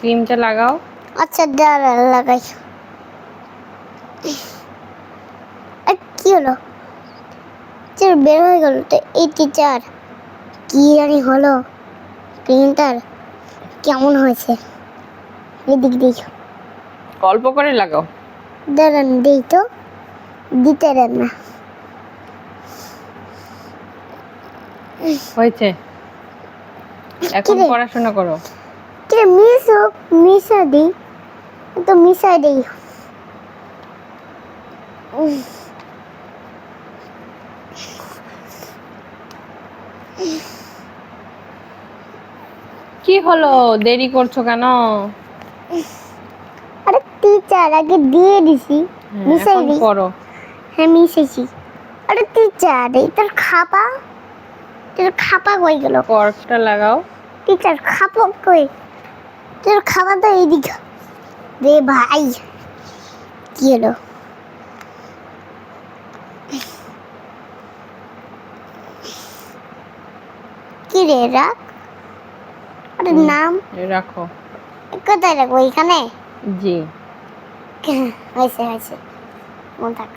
ক্রিমটা লাগাও। আচ্ছা দাঁড়া লাগাই। আর কি হলো? টিচার বের হয়ে গেল তো এই টিচার কি জানি হলো? প্রিন্টার কেমন হয়েছে? এদিক দিক অল্প করে লাগাও। দাঁড়ান দিই তো। দিতে দেন না। হয়েছে। এখন পড়াশোনা করো। কিরে মিস হোক মিশা দিই তো মিশাই দিই। কি হলো? দেরি করছ কেন? আরে টিচার আগে দিয়ে দিছি। হ্যাঁ, মিশাই দিই। পড়ো হ্যাঁ মিশেছি আরে টিচার এই তোর খাপা? তোর খাপা কই গেল? কর্কটা লাগাও। টিচার খাপা কই? তোর খাপা তো এইদিকে রে ভাই কি হলো? কি রে রাখ আরে নাম? রাখো। কোথায় রাখব এখানে? জি। হয়েছে হয়েছে। মন থাক।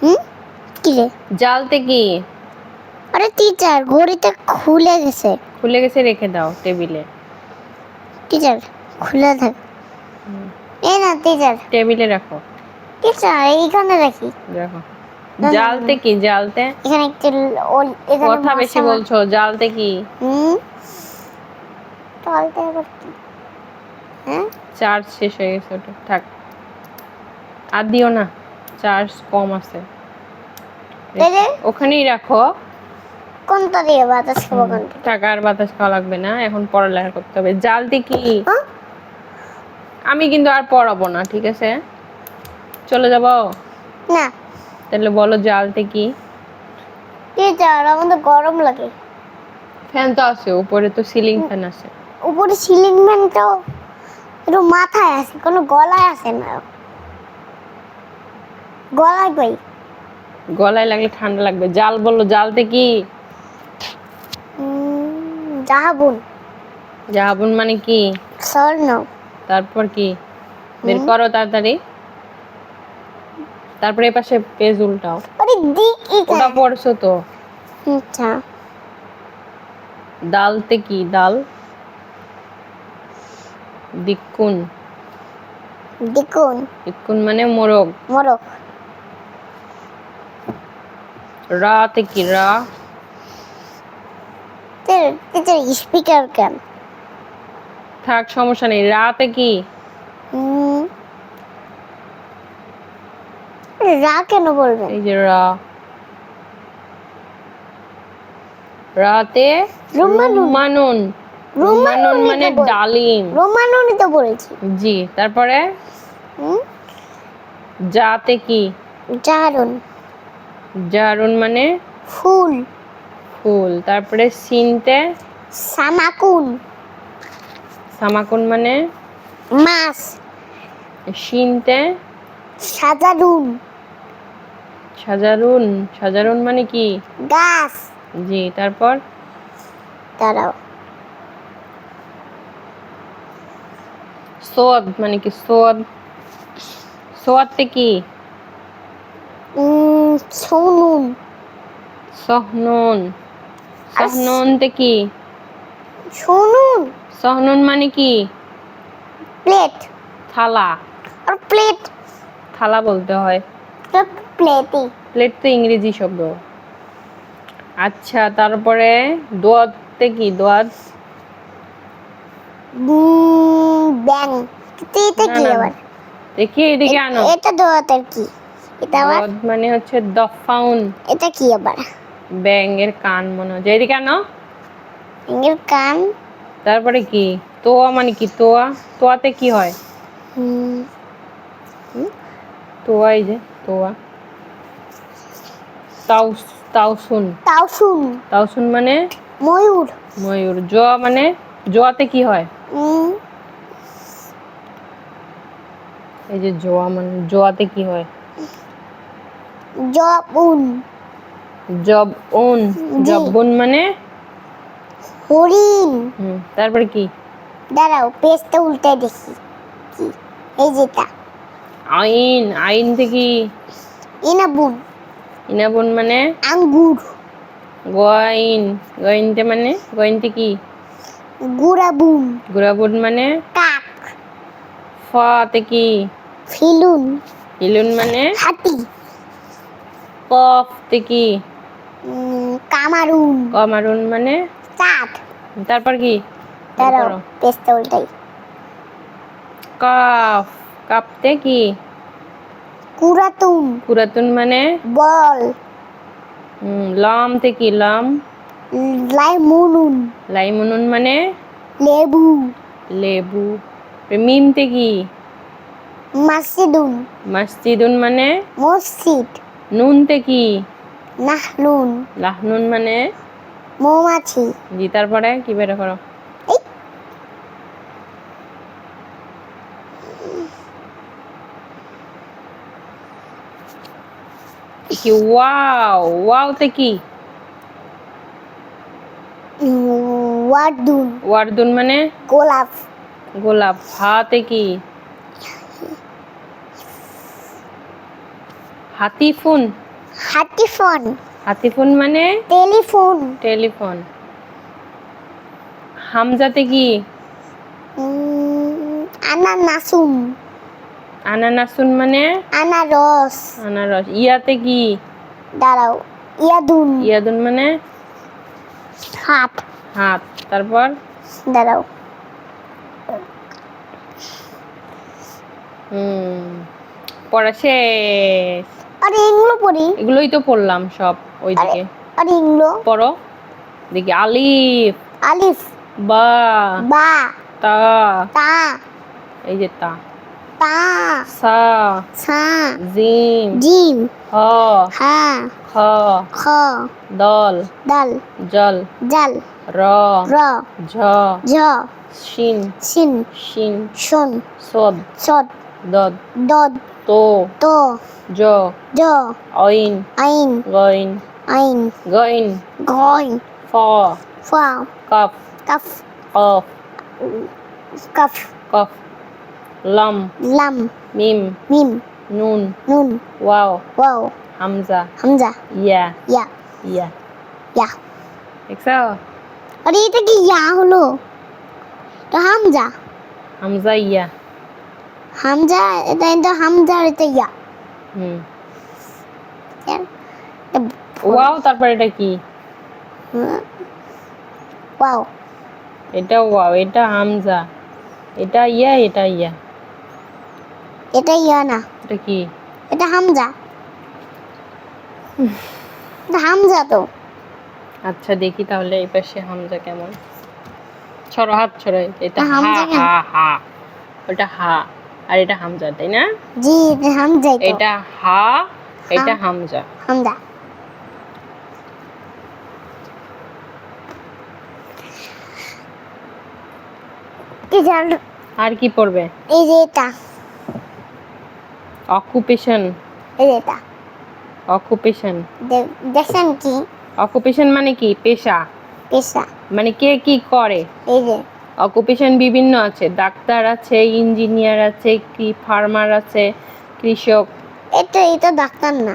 হুম? কি রে? জালতে কি আরে টিচার ঘড়িটা খুলে গেছে। খুলে গেছে রেখে দাও টেবিলে। টিচার খুলে থাক এই না টিচার টেবিলে রাখো। টিচার এইখানে রাখি। রাখো জালতে কি জালতে এখানে একটু এখানে কথা বেশি বলছো জালতে কি? হুম। চলতে এবার কি? হ্যাঁ? চার্জ শেষ হয়ে গেছে ওটা থাক। আর দিও না চার্জ কম আছে। ওখানেই রাখো। কোনটা দিয়ে বাতাস খাব কোনটা টাকা আর বাতাস খাওয়া লাগবে না এখন পড়ালেখা করতে হবে। জালতে কি? আমি কিন্তু আর পড়াবো না ঠিক আছে? চলে যাব? না। তাহলে বলো জালতে কি টিচার আমাদের গরম লাগে। ফ্যান তো আছে উপরে তো সিলিং ফ্যান আছে। উপরে সিলিং ফ্যান তো একটু মাথায় আছে কোনো গলায় আছে না। গলায় কই? গলায় লাগলে ঠান্ডা লাগবে। জাল বলো জালতে কি জাহাবুন। জাহাবুন মানে কি? স্বর্ণ। তারপর কি? বের করো তাড়াতাড়ি। তারপরে এ পাশে পেজ উল্টাও। আরে দিক ওটা পড়ছো তো। আচ্ছা। ডালতে কি? ডাল? দিকুন। দিকুন। দিকুন মানে মোরগ। মোরগ। রাতে কি? রা। টিচার স্পিকার কেন? থাক সমস্যা নেই। রাতে কি? রা কেন বলবেন? এই যে রা। রাতে রুমানুন। রুমানুন। মানে রুমানুনই ডালিম। রোমানুনি তো বলেছি। জি তারপরে? যাতে কি? জারুন। জারুন মানে? ফুল। ফুল তারপরে সিনতে? সামাকুন। সামাকুন মানে? মাছ। শিনতে সাজারুন। সাজারুন। সাজারুন মানে কি? গাছ। জি তারপর? দাঁড়াও। সোয়াদ মানে কি? সোয়াদ। সোয়াদতে কি? উম, শুনুন সহনুন। সহনুনতে কি? শুনুন সহনুন মানে কি? প্লেট। থালা। আর প্লেট। থালা বলতে হয়। প্লেটই। প্লেট তো ইংরেজি শব্দ। আচ্ছা তারপরে দোয়াতে কি? দোয়াত ব্যাং। এটা কি। আবার? দেখি এদিকে আনো। এটা দোয়াতের কি? এটা আবার? মানে হচ্ছে দফাউন। এটা কি আবার? ব্যাঙের কান মনে হচ্ছে এদিকে আনো। এর কান? তারপরে কি? তোয়া মানে কি? তোয়া? তোয়াতে কি হয়? তোয়া এই যে তোয়া। তাউস তাউসুন। তাওসুন তাউসুন মানে? ময়ূর। ময়ূর। জোয়া মানে? জোয়াতে কি হয়? এই যে জোয়া মানে জোয়াতে কি হয়? জব উন। জবুন মানে? হরিণ। হুম তারপরে কি? দাঁড়াও পেজটা উল্টে দেখি। কি? এই যেটা আইন আইন থেকে ইনাবুন। ইনাবন মানে? আঙ্গুর। গইন গইনতে মানে? গইনতে কি? গুড়াবুন। গুড়াবুন মানে? কাক। ফতে কি? ফিলুন। ইলুন মানে? হাতি। কফতে কি? কামারুন। কমারুন মানে? চাঁদ। তারপর কি। উল্টাই কাফ। কাপতে কি? কুরাতুন। কুরাতুন মানে? বল। হুম, লমতে কি? লম? লাইমুনুন। লাইমুনুন মানে? লেবু। লেবু। মিমতে কি? মাসিদুন মসজিদুন মানে? মসজিদ। নুনতে কি? নাহলুন লাহনুন মানে? মৌমাছি। জি তারপরে কি বের করো? কি ওয়াও ওয়াওতে কি? ওয়ার্ডুন ওয়ার্দুন। মানে? গোলাপ। গোলাপ। হাতে কি? হাতিফুন হাতিফোন হাতিফুন মানে? টেলিফোন। টেলিফোন। হামজাতে কি? উম, আনানাসুন আনানাসুন মানে? আনারস। আনারস। ইয়াতে কি? দাঁড়াও ইয়াদুন। ইয়াদুন মানে? হাত। হাত। তারপর? দাঁড়াও। হুম। পড়া শেষ। আরে এগুলো পড়ি। এগুলোই তো পড়লাম সব ওইদিকে। আরে এগুলো? পড়ো। দেখি আলিফ। আলিফ। বা। বা। তা। তা। এই যে তা। তা। সা। সা। জিম। জিম। হ। হা। খ। খ। দল। দাল। জল। জাল। র। র। ঝ। ঝ। শিন। সিন শিন। শন। সদ। সদ। দদ। দদ। তো। তো। জ জ অইন আইন গইন আইন গইন গয় ফ ফা কফ কাফ কফ কাফ কফ লম লাম মিম মিম নুন নুন ওয়াও ওয়াও হামজা হামজা ইয়া ইয়া ইয়া ইয়া দেখছ আরে এটা কি ইয়া হলো তো হামজা হামজা ইয়া হামজা এটা এটা হামজা আর এটা ইয়া হুম। ওয়াও তারপর এটা কি? ওয়াও। এটা ওয়াও এটা হামজা। এটা ইয়া এটা ইয়া। এটা ইয়া না। এটা কি? এটা হামজা। এটা হামজা তো। আচ্ছা দেখি তাহলে এই পাশে হামজা কেমন। ছড়ো হাত ছড়ো এটা হা হা হা। ওটা হা। আর এটা হামজা তাই না? জি এটা হামজাই তো। এটা হা এটা হামজা। হামজা। কি জান আর কি পড়বে? এই যে এটা। অকুপেশন এই যে এটা। অকুপেশন দে- দেখছেন কি? অকুপেশন মানে কি? পেশা। পেশা। মানে কে কি করে? এই যে। অকুপেশন বিভিন্ন আছে। ডাক্তার আছে ইঞ্জিনিয়ার আছে কি ফার্মার আছে কৃষক। এটা এটা ডাক্তার না।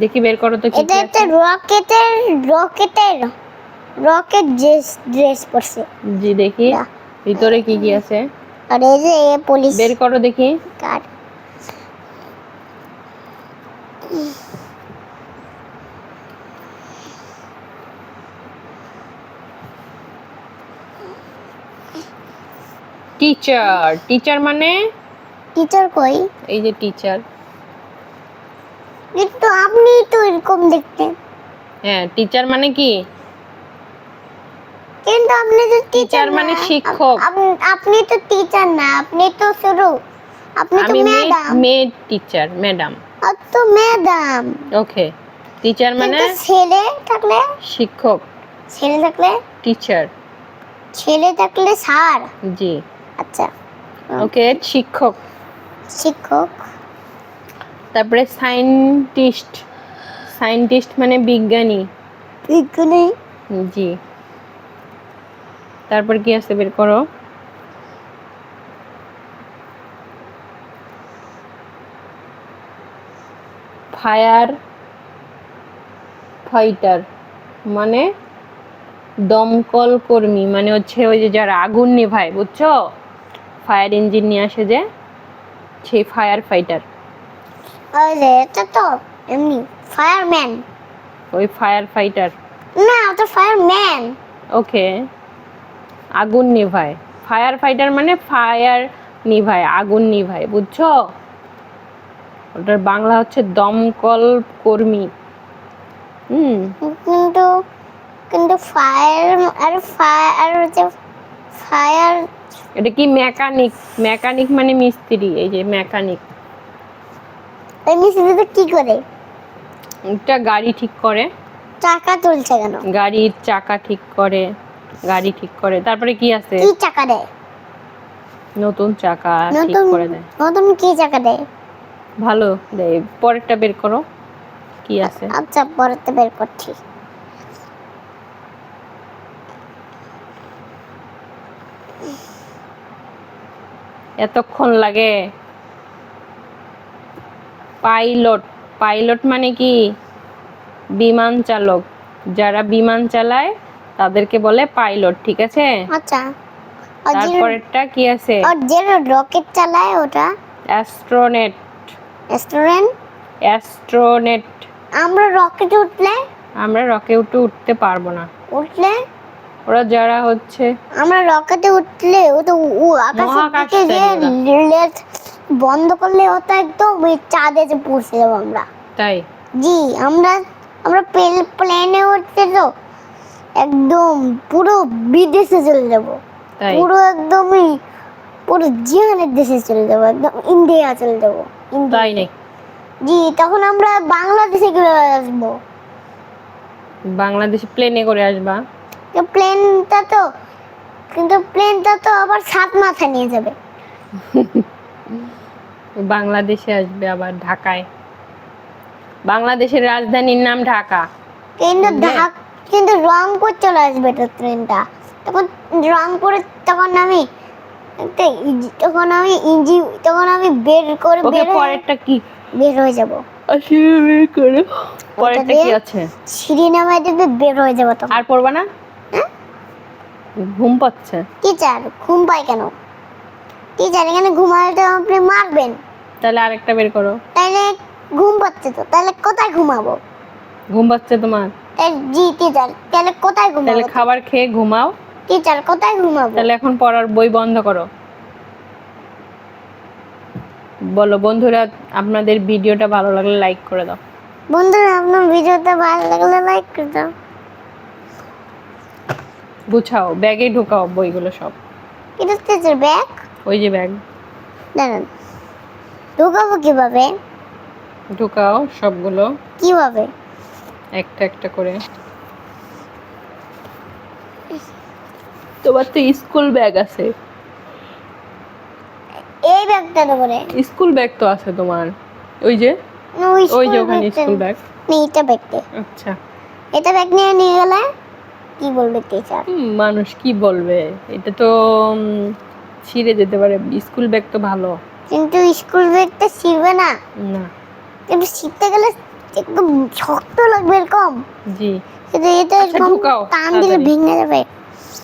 দেখি বের করো তো কি এটা একটা রকেটের রকেটের রকেট ড্রেস ড্রেস পরছে। জি দেখি। ভিতরে কি কি আছে? আর এই যে এ পুলিশ বের করো দেখি। কার্ড টিচার টিচার মানে? টিচার কই? এই যে টিচার কিন্তু আপনি তো এরকম দেখতে। হ্যাঁ টিচার মানে কি? কিন্তু আপনি তো টিচার মানে শিক্ষক। আপনি তো টিচার না আপনি তো শুরু। আপনি তো ম্যাডাম মেড টিচার ম্যাডাম তো ম্যাডাম ওকে টিচার মানে? ছেলে থাকলে? শিক্ষক। ছেলে থাকলে? টিচার ছেলে থাকলে স্যার জি। আচ্ছা ওকে শিক্ষক। শিক্ষক। তারপরে সায়েন্টিস্ট সায়েন্টিস্ট মানে বিজ্ঞানী। বিজ্ঞানী? জি। তারপর কি আছে বের করো? ফায়ার ফাইটার মানে দমকল কর্মী মানে হচ্ছে ওই যে যারা আগুন নেভায় বুঝছ? ফায়ার ইঞ্জিন নিয়ে আসে যে সেই ফায়ার ফাইটার। ওই যে এটা তো এমনি ফায়ারম্যান। ওই ফায়ার ফাইটার। না ওটা ফায়ারম্যান। ওকে। আগুন নিভায়। ফায়ার ফাইটার মানে ফায়ার নিভায় আগুন নিভায় বুঝছ? ওটার বাংলা হচ্ছে দমকল কর্মী। হুম। কিন্তু কিন্তু ফায়ার আর ফায়ার আর হচ্ছে ফায়ার এটা কি মেকানিক মেকানিক মানে মিস্ত্রি এই যে মেকানিক ওই মিস্ত্রিতে কি করে? একটা গাড়ি ঠিক করে। চাকা তুলছে কেন? গাড়ির চাকা ঠিক করে গাড়ি ঠিক করে। তারপরে কি আছে? কি চাকা দেয়? নতুন চাকা ঠিক করে দেয়। নতুন কি চাকা দেয়? ভালো দেয়। পরেরটা বের করো কি আছে? আচ্ছা পরেরটা বের করছি। এতক্ষণ লাগে। পাইলট পাইলট মানে কি? বিমান চালক। যারা বিমান চালায় তাদেরকে বলে পাইলট ঠিক আছে? আচ্ছা। তারপরেরটা কি আছে? আর রকেট চালায় ওটা? অ্যাস্ট্রোনেট। Restaurant astronaut. আমরা রকেটে উঠলে? আমরা রকেট উঠতে পারব না। উঠলে? ওরা যারা হচ্ছে আমরা রকেটে উঠলে ও তো যে চাইবে লেজ বন্ধ করলে ও তো একদম চাঁদে যে পৌঁছে যাব আমরা। তাই? জি আমরা আমরা প্লেনে উঠতে তো একদম পুরো বিদেশে চলে যাব। পুরো একদমই পুরো জিহানের দেশে চলে যাব একদম ইন্ডিয়া চলে যাব তাই নাকি? জি তখন আমরা বাংলাদেশে কীভাবে আসব? বাংলাদেশে প্লেনে করে আসবা? প্লেনটা তো কিন্তু প্লেনটা তো আবার সাত মাথা নিয়ে যাবে। বাংলাদেশে আসবে আবার ঢাকায়। বাংলাদেশের রাজধানীর নাম ঢাকা। কিন্তু ঢাক কিন্তু রংপুর চলে আসবে তো ট্রেনটা। তখন রংপুরে তখন আমি তখন আমি ইঞ্জি তখন আমি বের করে বের হয়ে পরেরটা কি? বের হয়ে যাব। আসলে বের করো। পরেরটা কি আছে? সিঁড়ি নামায় বের হয়ে যাব তখন। আর পড়বা না? ঘুম পাচ্ছে। টিচার ঘুম পায় কেন? টিচার এখানে ঘুমালে তো আপনি মারবেন। তাহলে আরেকটা বের করো। তাহলে ঘুম পাচ্ছে তো তাহলে কোথায় ঘুমাবো? ঘুম পাচ্ছে তোমার। তাহলে জি টিচার তাহলে কোথায় ঘুমাবো? তাহলে খাবার খেয়ে ঘুমাও। টিচার কোথায় ঘুমাবো? তাহলে এখন পড়ার বই বন্ধ করো। বলো বন্ধুরা আপনাদের ভিডিওটা ভালো লাগলে লাইক করে দাও। বন্ধুরা আপনার ভিডিওটা ভালো লাগলে লাইক করে দাও। গুছাও ব্যাগে ঢুকাও বইগুলো সব। এটা টিচার ব্যাগ। ওই যে ব্যাগ। দাঁড়ান। ঢুকাবো কীভাবে? ঢোকাও সবগুলো। কীভাবে? একটা একটা করে। তোমার তো স্কুল ব্যাগ আছে। এই ব্যাগটার উপরে স্কুল ব্যাগ তো আছে তোমার। ওই যে? ওই যে ওখানে স্কুল ব্যাগ। না, এটা ব্যাগটা। আচ্ছা। এটা ব্যাগ নিয়ে নিয়ে গেলে কি বলবে টিচার মানুষ কি বলবে? এটা তো ছিঁড়ে যেতে পারে। স্কুল ব্যাগ তো ভালো। কিন্তু স্কুল ব্যাগটা ছিঁড়বে না। না। কিন্তু শিখতে গেলে একদম শক্ত লাগবে এরকম। জি। কিন্তু এটা আচ্ছা, এরকম টান দিলে। ভেঙে যাবে।